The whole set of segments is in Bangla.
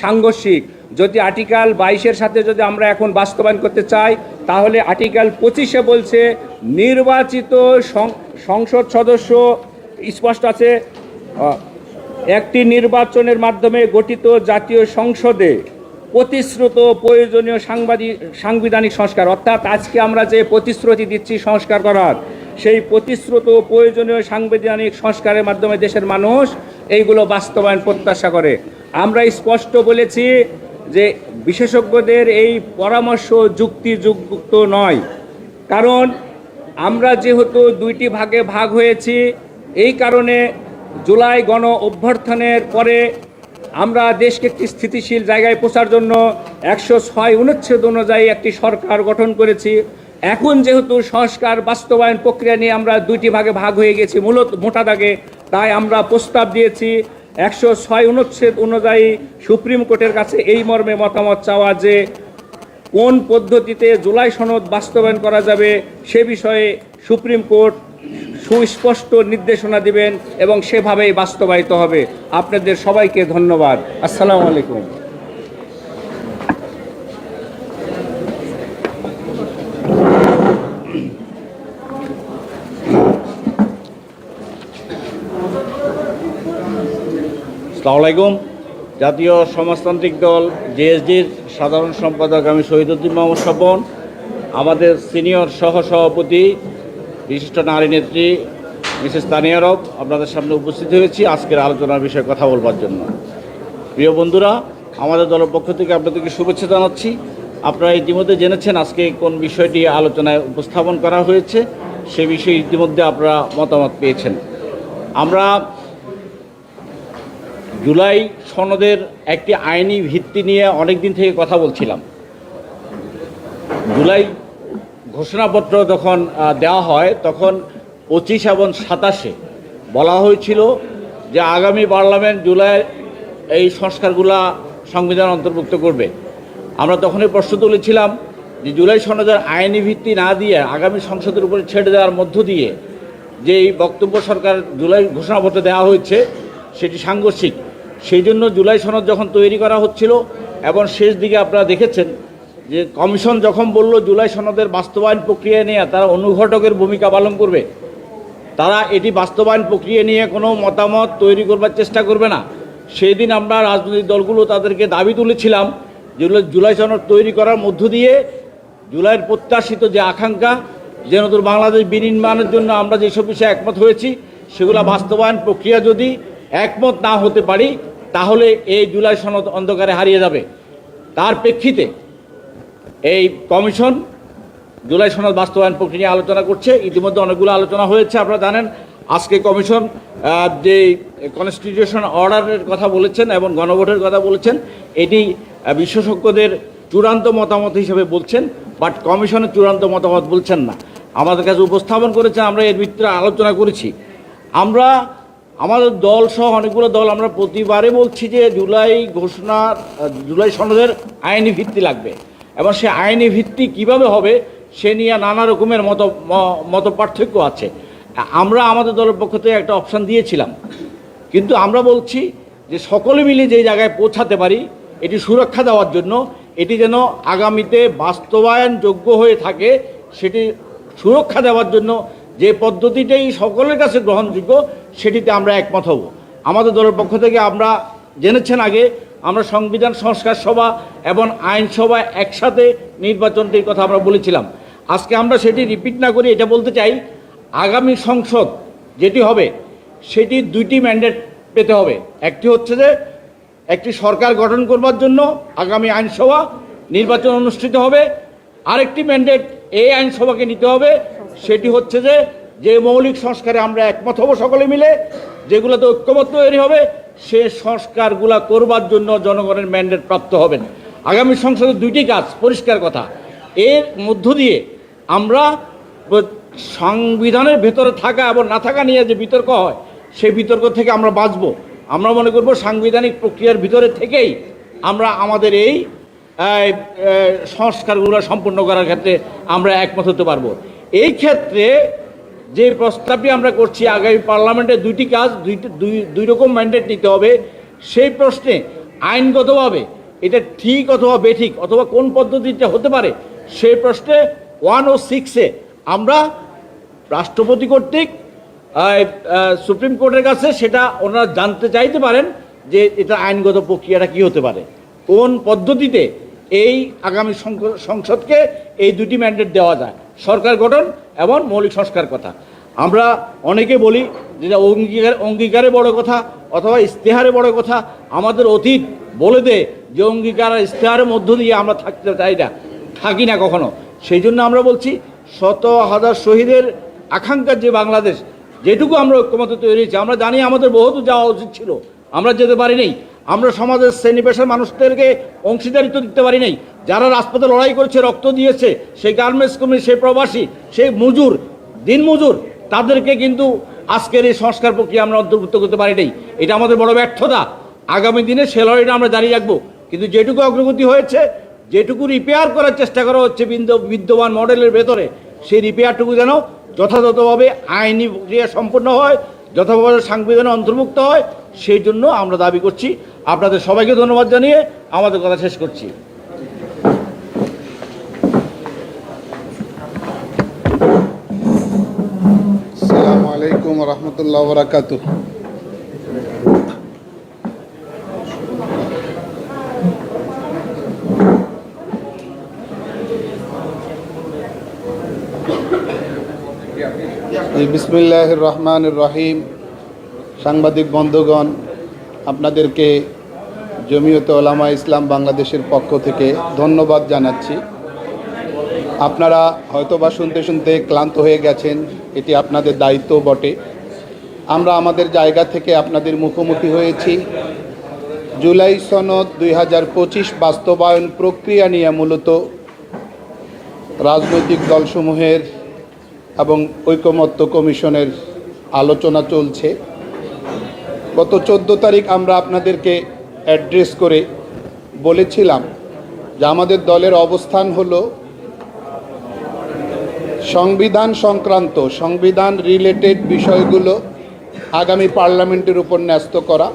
সাংঘর্ষিক। যদি আর্টিকেল বাইশের সাথে যদি আমরা এখন বাস্তবায়ন করতে চাই, তাহলে আর্টিকেল পঁচিশে বলছে, নির্বাচিত সংসদ সদস্য, স্পষ্ট আছে একটি নির্বাচনের মাধ্যমে গঠিত জাতীয় সংসদে প্রতিশ্রুত প্রয়োজনীয় সাংবাদিক সাংবিধানিক সংস্কার। অর্থাৎ আজকে আমরা যে প্রতিশ্রুতি দিচ্ছি সংস্কার করার সেই প্রতিশ্রুত প্রয়োজনীয় সাংবিধানিক সংস্কারের মাধ্যমে দেশের মানুষ এইগুলো বাস্তবায়ন প্রত্যাশা করে। আমরা স্পষ্ট বলেছি যে বিশেষজ্ঞদের এই পরামর্শ যুক্তিযুক্ত নয়। কারণ আমরা যেহেতু দুইটি ভাগে ভাগ হয়েছি, এই কারণে জুলাই গণ অভ্যর্থনের পরে আমরা দেশকে একটি স্থিতিশীল জায়গায় পৌঁছার জন্য একশো ছয় অনুচ্ছেদ অনুযায়ী একটি সরকার গঠন করেছি। এখন যেহেতু সংস্কার বাস্তবায়ন প্রক্রিয়া নিয়ে আমরা দুইটি ভাগে ভাগ হয়ে গেছি, মূলত মোটা দাগে, তাই আমরা প্রস্তাব দিয়েছি একশো ছয় অনুচ্ছেদ অনুযায়ী সুপ্রিম কোর্টের কাছে এই মর্মে মতামত চাওয়া যে কোন পদ্ধতিতে জুলাই সনদ বাস্তবায়ন করা যাবে সে বিষয়ে সুপ্রিম কোর্ট সুস্পষ্ট নির্দেশনা দিবেন এবং সেভাবেই বাস্তবায়িত হবে। আপনাদের সবাইকে ধন্যবাদ। আসসালামু আলাইকুম। আলাইকুম। জাতীয় সমাজতান্ত্রিক দল, জেএসডির সাধারণ সম্পাদক আমি শহীদুদ্দিন মোহাম্মদ স্বপন। আমাদের সিনিয়র সহ সভাপতি বিশিষ্ট নারী নেত্রী, মিসেস তানিয়া রব, আপনাদের সামনে উপস্থিত হয়েছি আজকের আলোচনার বিষয়ে কথা বলবার জন্য। প্রিয় বন্ধুরা, আমাদের দলের পক্ষ থেকে আপনাদেরকে শুভেচ্ছা জানাচ্ছি। আপনারা ইতিমধ্যে জেনেছেন আজকে কোন বিষয়টি আলোচনায় উপস্থাপন করা হয়েছে। সে বিষয়ে ইতিমধ্যে আপনারা মতামত পেয়েছেন। আমরা জুলাই সনদের একটি আইনি ভিত্তি নিয়ে অনেক দিন থেকে কথা বলছিলাম। জুলাই ঘোষণাপত্র যখন দেওয়া হয়, তখন পঁচিশ এবং সাতাশে বলা হয়েছিল যে আগামী পার্লামেন্ট জুলাই এই সংস্কারগুলা সংবিধান অন্তর্ভুক্ত করবে। আমরা তখনই প্রশ্ন তুলেছিলাম যে জুলাই সনদের আইনি ভিত্তি না দিয়ে আগামী সংসদের উপরে ছেড়ে দেওয়ার মধ্য দিয়ে যে এই বক্তব্য সরকার জুলাই ঘোষণাপত্র দেওয়া হয়েছে, সেটি সাংঘর্ষিক। সেই জন্য জুলাই সনদ যখন তৈরি করা হচ্ছিল, এবং শেষ দিকে আপনারা দেখেছেন যে কমিশন যখন বলল জুলাই সনদের বাস্তবায়ন প্রক্রিয়া নিয়ে তারা অনুঘটকের ভূমিকা পালন করবে, তারা এটি বাস্তবায়ন প্রক্রিয়া নিয়ে কোনো মতামত তৈরি করবার চেষ্টা করবে না। সেই দিন আমরা রাজনৈতিক দলগুলো তাদেরকে দাবি তুলেছিলাম যেগুলো জুলাই সনদ তৈরি করার মধ্য দিয়ে জুলাইয়ের প্রত্যাশিত যে আকাঙ্ক্ষা যে নতুন বাংলাদেশ বিনির্মাণের জন্য আমরা যেসব বিষয়ে একমত হয়েছি, সেগুলো বাস্তবায়ন প্রক্রিয়া যদি একমত না হতে পারি তাহলে এই জুলাই সনদ অন্ধকারে হারিয়ে যাবে। তার প্রেক্ষিতে এই কমিশন জুলাই সনদ বাস্তবায়ন প্রক্রিয়া আলোচনা করছে। ইতিমধ্যে অনেকগুলো আলোচনা হয়েছে, আপনারা জানেন। আজকে কমিশন যে কনস্টিটিউশন অর্ডারের কথা বলেছেন এবং গণভোটের কথা বলেছেন, এটি বিশেষজ্ঞদের চূড়ান্ত মতামত হিসেবে বলছেন বাট কমিশনের চূড়ান্ত মতামত বলছেন না। আমাদের কাছে উপস্থাপন করেছেন, আমরা এর ভিতরে আলোচনা করেছি। আমরা আমাদের দল সহ অনেকগুলো দল আমরা প্রতিবারে বলছি যে জুলাই ঘোষণা জুলাই সনদের আইনি ভিত্তি লাগবে। এবং সে আইনি ভিত্তি কীভাবে হবে, সে নিয়ে নানা রকমের মত মত পার্থক্য আছে। আমরা আমাদের দলের পক্ষ থেকে একটা অপশান দিয়েছিলাম। কিন্তু আমরা বলছি যে সকলে মিলে যে জায়গায় পৌঁছাতে পারি, এটি সুরক্ষা দেওয়ার জন্য, এটি যেন আগামীতে বাস্তবায়নযোগ্য হয়ে থাকে, সেটি সুরক্ষা দেওয়ার জন্য যে পদ্ধতিটাই সকলের কাছে গ্রহণযোগ্য সেটিতে আমরা একমত হব। আমাদের দলের পক্ষ থেকে আমরা জেনেছেন আগে, আমরা সংবিধান সংস্কার সভা এবং আইনসভা একসাথে নির্বাচনটির কথা আমরা বলেছিলাম। আজকে আমরা সেটি রিপিট না করি এটা বলতে চাই, আগামী সংসদ যেটি হবে, সেটি দুইটি ম্যান্ডেট পেতে হবে। একটি হচ্ছে যে, একটি সরকার গঠন করবার জন্য আগামী আইনসভা নির্বাচন অনুষ্ঠিত হবে। আরেকটি ম্যান্ডেট এই আইনসভাকে নিতে হবে, সেটি হচ্ছে যে যে মৌলিক সংস্কারে আমরা একমত হব সকলে মিলে যেগুলোতে ঐক্যমত তৈরি হবে সে সংস্কারগুলা করবার জন্য জনগণের ম্যান্ডেট প্রাপ্ত হবেন আগামী সংসদের দুইটি কাজ পরিষ্কার কথা। এর মধ্য দিয়ে আমরা সংবিধানের ভেতরে থাকা এবং না থাকা নিয়ে যে বিতর্ক হয় সেই বিতর্ক থেকে আমরা বাঁচব। আমরা মনে করব সাংবিধানিক প্রক্রিয়ার ভিতরে থেকেই আমরা আমাদের এই, সংস্কারগুলো সম্পূর্ণ করার ক্ষেত্রে আমরা একমত হতে পারব। এই ক্ষেত্রে যে প্রস্তাবটি আমরা করছি, আগামী পার্লামেন্টে দুইটি কাজ, দুইটি, দুই দুই রকম ম্যান্ডেট নিতে হবে। সেই প্রশ্নে আইনগতভাবে এটা ঠিক অথবা বেঠিক অথবা কোন পদ্ধতিতে হতে পারে, সেই প্রশ্নে ওয়ান ও সিক্সে আমরা রাষ্ট্রপতি কর্তৃক সুপ্রিম কোর্টের কাছে সেটা ওনারা জানতে চাইতে পারেন যে এটা আইনগত প্রক্রিয়াটা কি হতে পারে। কোন পদ্ধতিতে এই আগামী সংসদকে এই দুটি ম্যান্ডেট দেওয়া যায়। সরকার গঠন এবং মৌলিক সংস্কার কথা। আমরা অনেকে বলি যেটা অঙ্গীকার, অঙ্গীকারে বড় কথা অথবা ইস্তেহারে বড় কথা। আমাদের অতীত বলে দে যে অঙ্গীকার আর ইস্তেহারের মধ্য দিয়ে আমরা থাকতে চাই না, থাকি না কখনো। সেই জন্য আমরা বলছি, শত হাজার শহীদের আকাঙ্ক্ষার যে বাংলাদেশ, যেটুকু আমরা ঐক্যমত তৈরি হয়েছি, আমরা জানি আমাদের বহুত যাওয়া উচিত ছিল। আমরা যেতে পারি আমরা সমাজের শ্রেণি পেশার মানুষদেরকে অংশীদারিত্ব দিতে পারি নাই। যারা রাজপথে লড়াই করেছে, রক্ত দিয়েছে, সেই গার্মেন্টস কর্মী সেই প্রবাসী, সেই মজুর, দিন মজুর, তাদেরকে কিন্তু আজকের এই সংস্কার প্রক্রিয়া আমরা অন্তর্ভুক্ত করতে পারি নাই। এটা আমাদের বড় ব্যর্থতা। আগামী দিনে সে লড়াইটা আমরা জারি রাখব। কিন্তু যেটুকু অগ্রগতি হয়েছে, যেটুকু রিপেয়ার করার চেষ্টা করা হচ্ছে বিদ্যমান মডেলের ভেতরে, সেই রিপেয়ারটুকু যেন যথাযথভাবে আইনি প্রক্রিয়া সম্পন্ন হয়, যথাযথভাবে সাংবিধানে অন্তর্ভুক্ত হয়, সেই জন্য আমরা দাবি করছি। আপনাদের সবাইকে ধন্যবাদ জানিয়ে আমাদের কথা শেষ করছি। আসসালামু বিসমিল্লাহ রহমান রহিম। সাংবাদিক বন্ধুগণ আপনাদেরকে জমিয়ত ওলামা ইসলাম বাংলাদেশের পক্ষ থেকে ধন্যবাদ জানাচ্ছি। আপনারা হয়তোবা শুনতে শুনতে ক্লান্ত হয়ে গেছেন, এটি আপনাদের দায়িত্ব বটে। আমরা আমাদের জায়গা থেকে আপনাদের মুখোমুখি হয়েছি। জুলাই সনদ দুই হাজার পঁচিশ বাস্তবায়ন প্রক্রিয়া নিয়ে মূলত রাজনৈতিক দলসমূহের এবং ঐকমত্য কমিশনের আলোচনা চলছে। গত চোদ্দ তারিখ আমরা আপনাদেরকে অ্যাড্রেস করে বলেছিলাম যে আমাদের দলের অবস্থান হলো সংবিধান সংক্রান্ত, সংবিধান রিলেটেড বিষয়গুলো আগামী পার্লামেন্টের উপর ন্যস্ত করা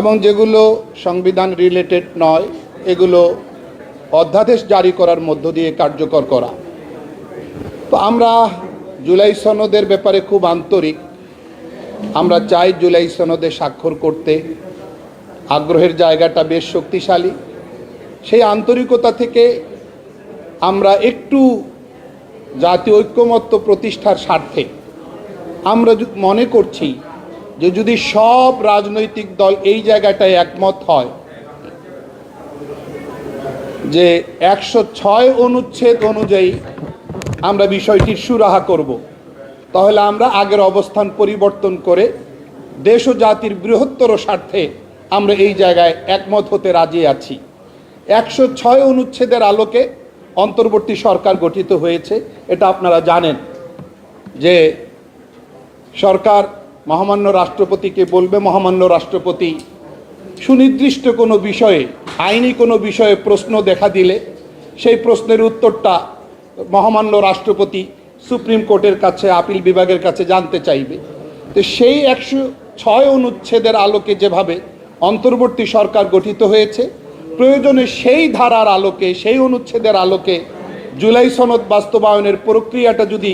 এবং যেগুলো সংবিধান রিলেটেড নয়, এগুলো অধ্যাদেশ জারি করার মধ্য দিয়ে কার্যকর করা। তো আমরা জুলাই সনদের ব্যাপারে খুব আন্তরিক। আমরা চাই জুলাই সনদে স্বাক্ষর করতে। আগ্রহের জায়গাটা বেশ শক্তিশালী। সেই আন্তরিকতা থেকে আমরা একটু জাতীয় ঐক্যমত্য প্রতিষ্ঠার স্বার্থে আমরা মনে করছি যে যদি সব রাজনৈতিক দল এই জায়গাটায় একমত হয়, যে একশো ছয় অনুচ্ছেদ অনুযায়ী আমরা বিষয়টির সুরাহা করব। তাহলে আমরা আগের অবস্থান পরিবর্তন করে দেশ ও জাতির বৃহত্তর স্বার্থে আমরা এই জায়গায় একমত হতে রাজি আছি। একশো ছয় অনুচ্ছেদের আলোকে অন্তর্বর্তী সরকার গঠিত হয়েছে, এটা আপনারা জানেন যে সরকার মহামান্য রাষ্ট্রপতিকে বলবে, মহামান্য রাষ্ট্রপতি সুনির্দিষ্ট কোনো বিষয়ে, আইনি কোনো বিষয়ে প্রশ্ন দেখা দিলে সেই প্রশ্নের উত্তরটা মহামান্য রাষ্ট্রপতি সুপ্রিম কোর্টের কাছে, আপিল বিভাগের কাছে জানতে চাইবে। তো সেই একশো ছয় অনুচ্ছেদের আলোকে যেভাবে অন্তর্বর্তী সরকার গঠিত হয়েছে, প্রয়োজনে সেই ধারার আলোকে, সেই অনুচ্ছেদের আলোকে জুলাই সনদ বাস্তবায়নের প্রক্রিয়াটা যদি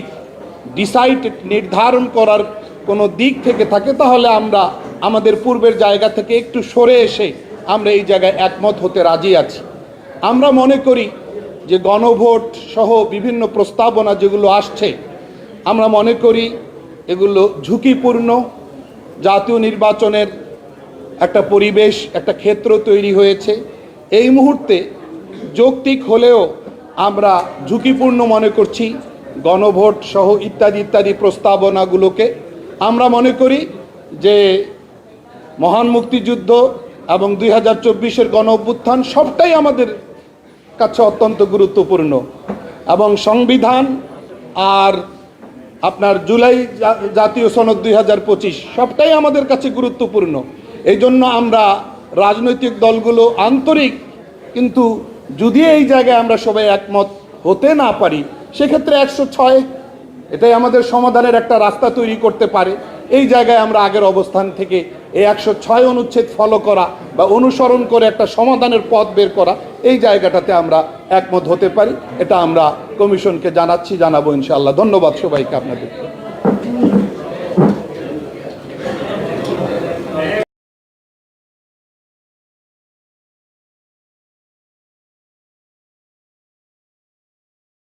ডিসাইড নির্ধারণ করার কোনো দিক থেকে থাকে, তাহলে আমরা আমাদের পূর্বের জায়গা থেকে একটু সরে এসে আমরা এই জায়গায় একমত হতে রাজি আছি। আমরা মনে করি যে গণভোট সহ বিভিন্ন প্রস্তাবনা যেগুলো আসছে, আমরা মনে করি এগুলো ঝুঁকিপূর্ণ। জাতীয় নির্বাচনের একটা পরিবেশ, একটা ক্ষেত্র তৈরি হয়েছে। এই মুহূর্তে যৌক্তিক হলেও আমরা ঝুঁকিপূর্ণ মনে করছি গণভোট সহ ইত্যাদি ইত্যাদি প্রস্তাবনাগুলোকে। আমরা মনে করি যে মহান মুক্তিযুদ্ধ এবং দুই হাজার চব্বিশের গণ অভ্যুত্থান সবটাই আমাদের কাছে অত্যন্ত গুরুত্বপূর্ণ। এবং সংবিধান আর আপনার জুলাই জাতীয় সনদ দুই হাজার পঁচিশ সবটাই আমাদের কাছে গুরুত্বপূর্ণ। এই জন্য আমরা রাজনৈতিক দলগুলো আন্তরিক, কিন্তু যদি এই জায়গায় আমরা সবাই একমত হতে না পারি, সেক্ষেত্রে একশো ছয় এটাই আমাদের সমাধানের একটা রাস্তা তৈরি করতে পারে। এই জায়গায় আমরা আগের অবস্থান থেকে এই একশো ছয় অনুচ্ছেদ ফলো করা বা অনুসরণ করে একটা সমাধানের পথ বের করা, এই জায়গাটাতে আমরা একমত হতে পারি। এটা আমরা কমিশনকে জানাচ্ছি, জানাব ইনশাআল্লাহ। ধন্যবাদ সবাইকে আপনাদের।